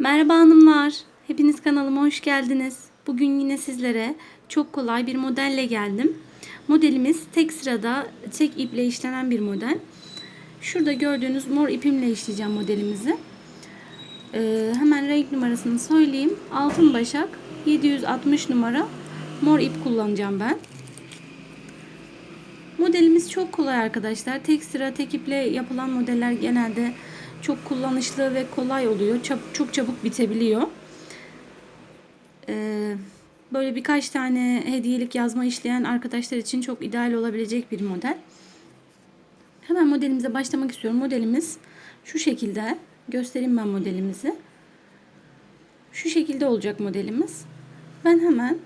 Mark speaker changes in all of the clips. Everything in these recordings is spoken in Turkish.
Speaker 1: Merhaba hanımlar. Hepiniz kanalıma hoş geldiniz. Bugün yine sizlere çok kolay bir modelle geldim. Modelimiz tek sırada tek iple işlenen bir model. Şurada gördüğünüz mor ipimle işleyeceğim modelimizi. Ee, hemen renk numarasını söyleyeyim. Altın başak 760 numara mor ip kullanacağım ben. Modelimiz çok kolay arkadaşlar. Tek sıra tek iple yapılan modeller genelde çok kullanışlı ve kolay oluyor. Çok, çok çabuk bitebiliyor. Ee, böyle birkaç tane hediyelik yazma işleyen arkadaşlar için çok ideal olabilecek bir model. Hemen modelimize başlamak istiyorum. Modelimiz şu şekilde. Göstereyim ben modelimizi. Şu şekilde olacak modelimiz. Ben hemen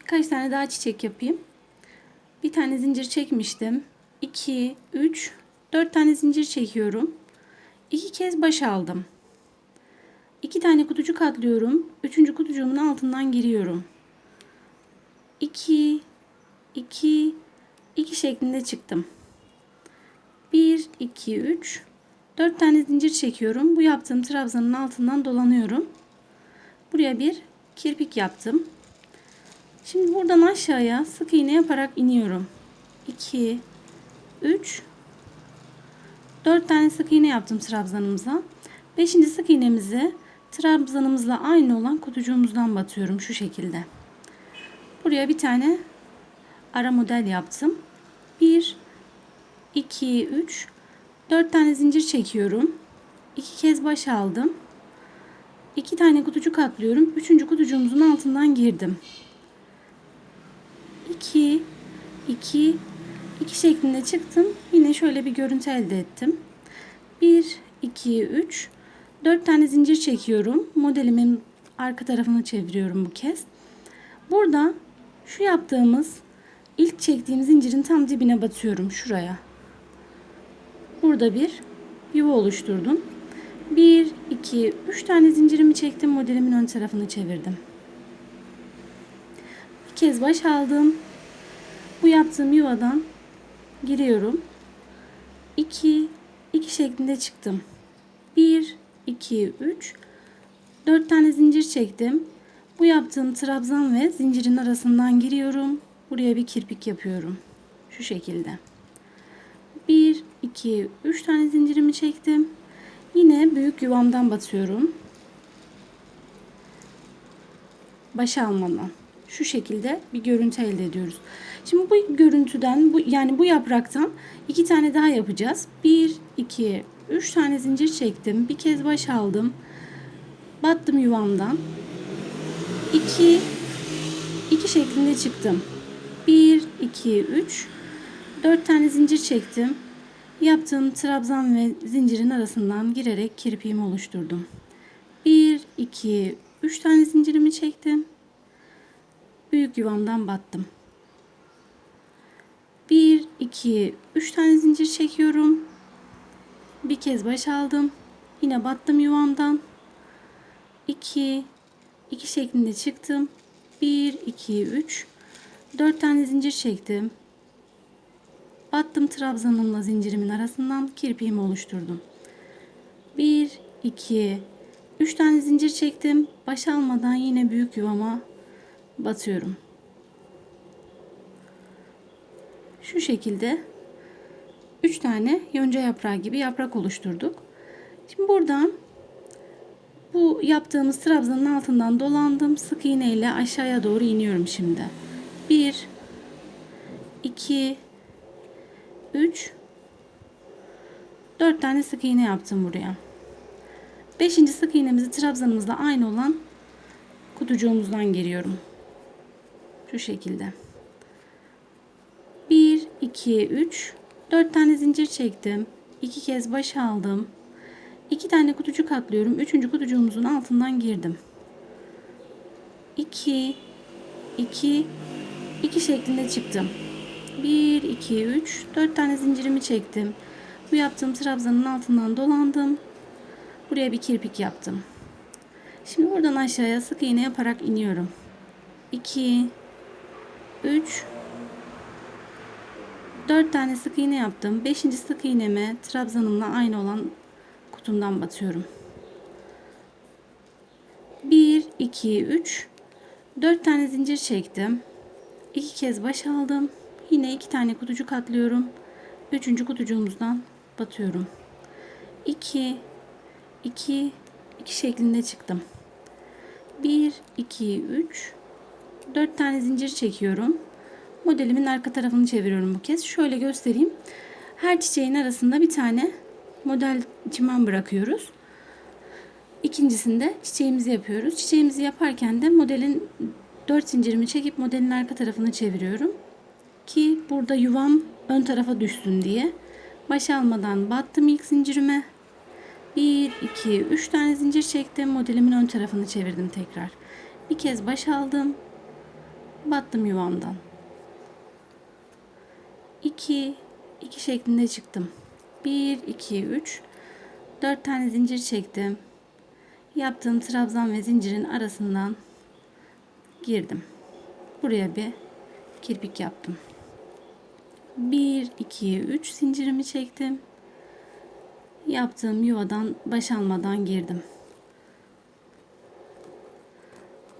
Speaker 1: birkaç tane daha çiçek yapayım. Bir tane zincir çekmiştim. 2, 3, 4 tane zincir çekiyorum. 2 kez baş aldım. 2 tane kutucuk atlıyorum. 3. kutucuğumun altından giriyorum. 2 2 2 şeklinde çıktım. 1 2 3 4 tane zincir çekiyorum. Bu yaptığım trabzanın altından dolanıyorum. Buraya bir kirpik yaptım. Şimdi buradan aşağıya sık iğne yaparak iniyorum. 2 3 4 tane sık iğne yaptım trabzanımıza. 5. sık iğnemizi trabzanımızla aynı olan kutucuğumuzdan batıyorum şu şekilde. Buraya bir tane ara model yaptım. 1 2 3 4 tane zincir çekiyorum. 2 kez baş aldım. 2 tane kutucuk atlıyorum. 3. kutucuğumuzun altından girdim. 2 2 2 şeklinde çıktım. Yine şöyle bir görüntü elde ettim. 1 2 3 4 tane zincir çekiyorum. Modelimin arka tarafını çeviriyorum bu kez. Burada şu yaptığımız ilk çektiğim zincirin tam dibine batıyorum şuraya. Burada bir yuva oluşturdum. 1 2 3 tane zincirimi çektim. Modelimin ön tarafını çevirdim. Bir kez baş aldım. Bu yaptığım yuvadan giriyorum. 2 2 şeklinde çıktım. 1 2 3 4 tane zincir çektim. Bu yaptığım trabzan ve zincirin arasından giriyorum. Buraya bir kirpik yapıyorum. Şu şekilde. 1 2 3 tane zincirimi çektim. Yine büyük yuvamdan batıyorum. Baş almadan şu şekilde bir görüntü elde ediyoruz. Şimdi bu görüntüden bu yani bu yapraktan iki tane daha yapacağız. 1 2 3 tane zincir çektim. Bir kez baş aldım. Battım yuvamdan. 2 2 şeklinde çıktım. 1 2 3 4 tane zincir çektim. Yaptığım trabzan ve zincirin arasından girerek kirpiğimi oluşturdum. 1 2 3 tane zincirimi çektim büyük yuvamdan battım. 1 2 3 tane zincir çekiyorum. Bir kez baş aldım. Yine battım yuvamdan. 2 2 şeklinde çıktım. 1 2 3 4 tane zincir çektim. Battım trabzanımla zincirimin arasından kirpiğimi oluşturdum. 1 2 3 tane zincir çektim. Baş almadan yine büyük yuvama batıyorum. Şu şekilde 3 tane yonca yaprağı gibi yaprak oluşturduk. Şimdi buradan bu yaptığımız trabzanın altından dolandım. Sık iğne ile aşağıya doğru iniyorum şimdi. 1 2 3 4 tane sık iğne yaptım buraya. 5. sık iğnemizi trabzanımızla aynı olan kutucuğumuzdan giriyorum. Şu şekilde. 1, 2, 3, 4 tane zincir çektim. 2 kez baş aldım. 2 tane kutucuk atlıyorum. 3. kutucuğumuzun altından girdim. 2, 2, 2 şeklinde çıktım. 1, 2, 3, 4 tane zincirimi çektim. Bu yaptığım trabzanın altından dolandım. Buraya bir kirpik yaptım. Şimdi buradan aşağıya sık iğne yaparak iniyorum. 2 3 4 tane sık iğne yaptım. 5. sık iğneme trabzanımla aynı olan kutumdan batıyorum. 2, 3. 4 tane zincir çektim. 2 kez baş aldım. Yine 2 tane kutucuk atlıyorum. 3. kutucuğumuzdan batıyorum. 2, 2, 2 şeklinde çıktım. 1, 2, 3, 4 tane zincir çekiyorum. Modelimin arka tarafını çeviriyorum bu kez. Şöyle göstereyim. Her çiçeğin arasında bir tane model çimen bırakıyoruz. İkincisinde çiçeğimizi yapıyoruz. Çiçeğimizi yaparken de modelin 4 zincirimi çekip modelin arka tarafını çeviriyorum. Ki burada yuvam ön tarafa düşsün diye. Baş almadan battım ilk zincirime. 1, 2, 3 tane zincir çektim. Modelimin ön tarafını çevirdim tekrar. Bir kez baş aldım. Battım yuvamdan. 2, 2 şeklinde çıktım. 1, 2, 3, 4 tane zincir çektim. Yaptığım trabzan ve zincirin arasından girdim. Buraya bir kirpik yaptım. 1, 2, 3 zincirimi çektim. Yaptığım yuvadan baş almadan girdim.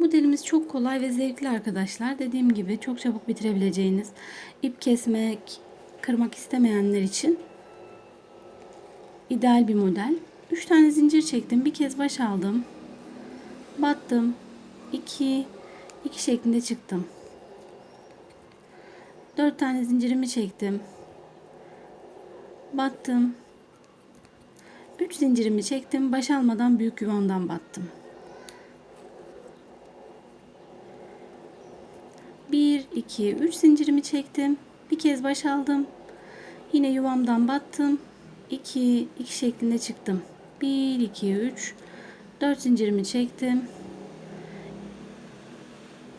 Speaker 1: Modelimiz çok kolay ve zevkli arkadaşlar. Dediğim gibi çok çabuk bitirebileceğiniz, ip kesmek, kırmak istemeyenler için ideal bir model. 3 tane zincir çektim. Bir kez baş aldım. Battım. 2 2 şeklinde çıktım. 4 tane zincirimi çektim. Battım. 3 zincirimi çektim. Baş almadan büyük yuvandan battım. 1 2 3 zincirimi çektim. Bir kez baş aldım. Yine yuvamdan battım. 2 2 şeklinde çıktım. 1 2 3 4 zincirimi çektim.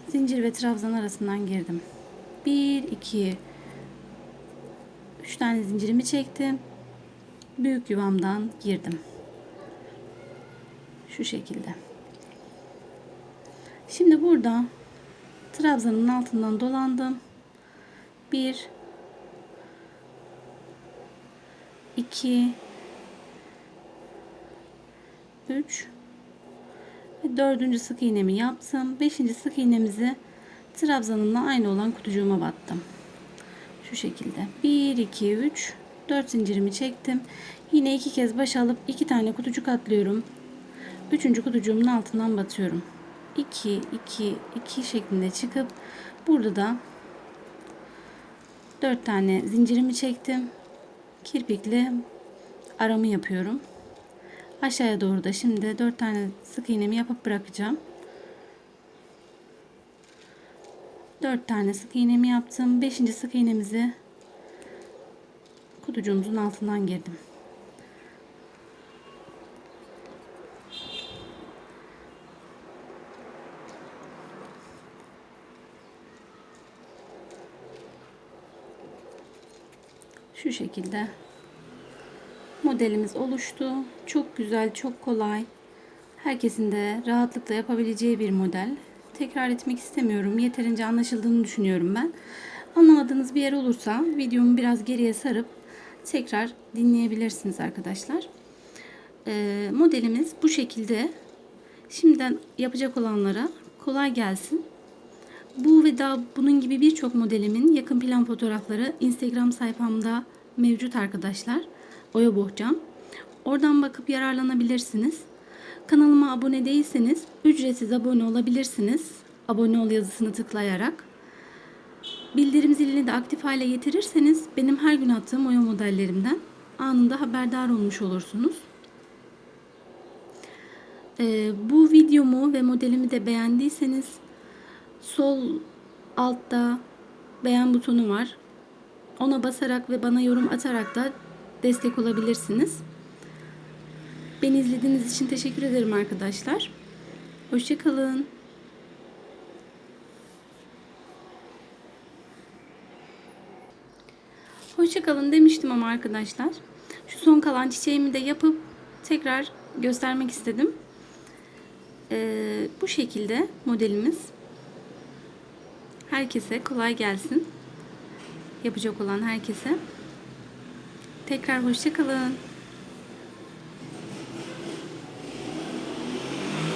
Speaker 1: Zincir ve trabzan arasından girdim. 1 2 3 tane zincirimi çektim. Büyük yuvamdan girdim. Şu şekilde. Şimdi burada trabzanın altından dolandım. 1 2 3 ve dördüncü sık iğnemi yaptım. Beşinci sık iğnemizi trabzanımla aynı olan kutucuğuma battım. Şu şekilde. 1 2 3 4 zincirimi çektim. Yine iki kez baş alıp iki tane kutucuk atlıyorum. Üçüncü kutucuğumun altından batıyorum. 2 2 2 şeklinde çıkıp burada da 4 tane zincirimi çektim. Kirpikle aramı yapıyorum. Aşağıya doğru da şimdi 4 tane sık iğnemi yapıp bırakacağım. 4 tane sık iğnemi yaptım. 5. sık iğnemizi kutucuğumuzun altından girdim. Şu şekilde modelimiz oluştu. Çok güzel, çok kolay. Herkesin de rahatlıkla yapabileceği bir model. Tekrar etmek istemiyorum. Yeterince anlaşıldığını düşünüyorum ben. Anlamadığınız bir yer olursa videomu biraz geriye sarıp tekrar dinleyebilirsiniz arkadaşlar. Ee, modelimiz bu şekilde. Şimdiden yapacak olanlara kolay gelsin. Bu ve daha bunun gibi birçok modelimin yakın plan fotoğrafları Instagram sayfamda mevcut arkadaşlar. Oya Bohcam. Oradan bakıp yararlanabilirsiniz. Kanalıma abone değilseniz ücretsiz abone olabilirsiniz. Abone ol yazısını tıklayarak. Bildirim zilini de aktif hale getirirseniz benim her gün attığım oya modellerimden anında haberdar olmuş olursunuz. Ee, bu videomu ve modelimi de beğendiyseniz sol altta beğen butonu var. Ona basarak ve bana yorum atarak da destek olabilirsiniz. Beni izlediğiniz için teşekkür ederim arkadaşlar. Hoşçakalın. Hoşçakalın demiştim ama arkadaşlar. Şu son kalan çiçeğimi de yapıp tekrar göstermek istedim. Ee, bu şekilde modelimiz. Herkese kolay gelsin. Yapacak olan herkese. Tekrar hoşçakalın.